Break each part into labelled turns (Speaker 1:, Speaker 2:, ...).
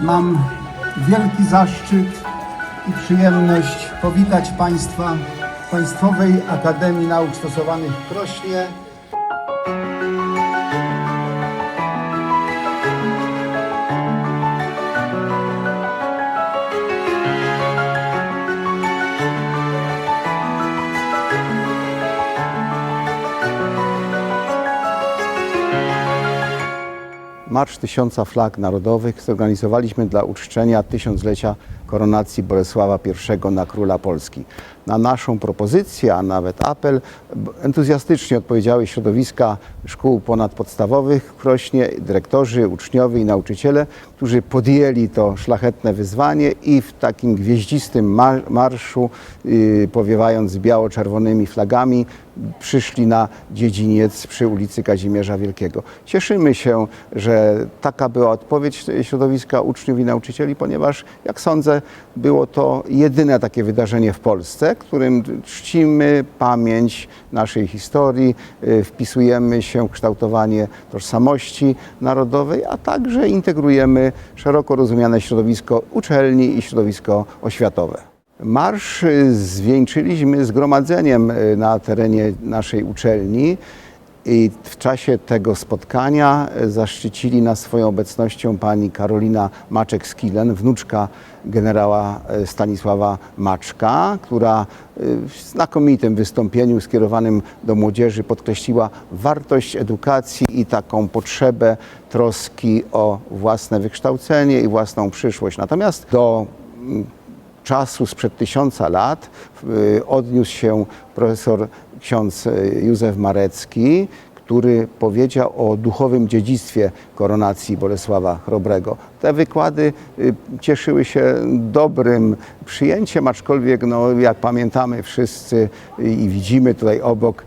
Speaker 1: Mam wielki zaszczyt i przyjemność powitać Państwa w Państwowej Akademii Nauk Stosowanych w Krośnie.
Speaker 2: Marsz Tysiąca Flag Narodowych zorganizowaliśmy dla uczczenia tysiąclecia koronacji Bolesława I na króla Polski. Na naszą propozycję, a nawet apel entuzjastycznie odpowiedziały środowiska szkół ponadpodstawowych w Krośnie, dyrektorzy, uczniowie i nauczyciele, którzy podjęli to szlachetne wyzwanie i w takim gwieździstym ma- marszu, yy, powiewając biało-czerwonymi flagami, przyszli na dziedziniec przy ulicy Kazimierza Wielkiego. Cieszymy się, że taka była odpowiedź środowiska uczniów i nauczycieli, ponieważ, jak sądzę, było to jedyne takie wydarzenie w Polsce, którym czcimy pamięć naszej historii, y, wpisujemy się w kształtowanie tożsamości narodowej, a także integrujemy szeroko rozumiane środowisko uczelni i środowisko oświatowe. Marsz y, zwieńczyliśmy zgromadzeniem y, na terenie naszej uczelni i w czasie tego spotkania y, zaszczycili nas swoją obecnością pani Karolina Maczek-Skilen, wnuczka generała y, Stanisława Maczka, która y, w znakomitym wystąpieniu skierowanym do młodzieży podkreśliła wartość edukacji i taką potrzebę troski o własne wykształcenie i własną przyszłość. Natomiast do czasu sprzed tysiąca lat y, odniósł się profesor ksiądz y, Józef Marecki, który powiedział o duchowym dziedzictwie koronacji Bolesława Chrobrego. Te wykłady y, cieszyły się dobrym przyjęciem, aczkolwiek no, jak pamiętamy wszyscy i widzimy tutaj obok,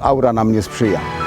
Speaker 2: aura nam nie sprzyja.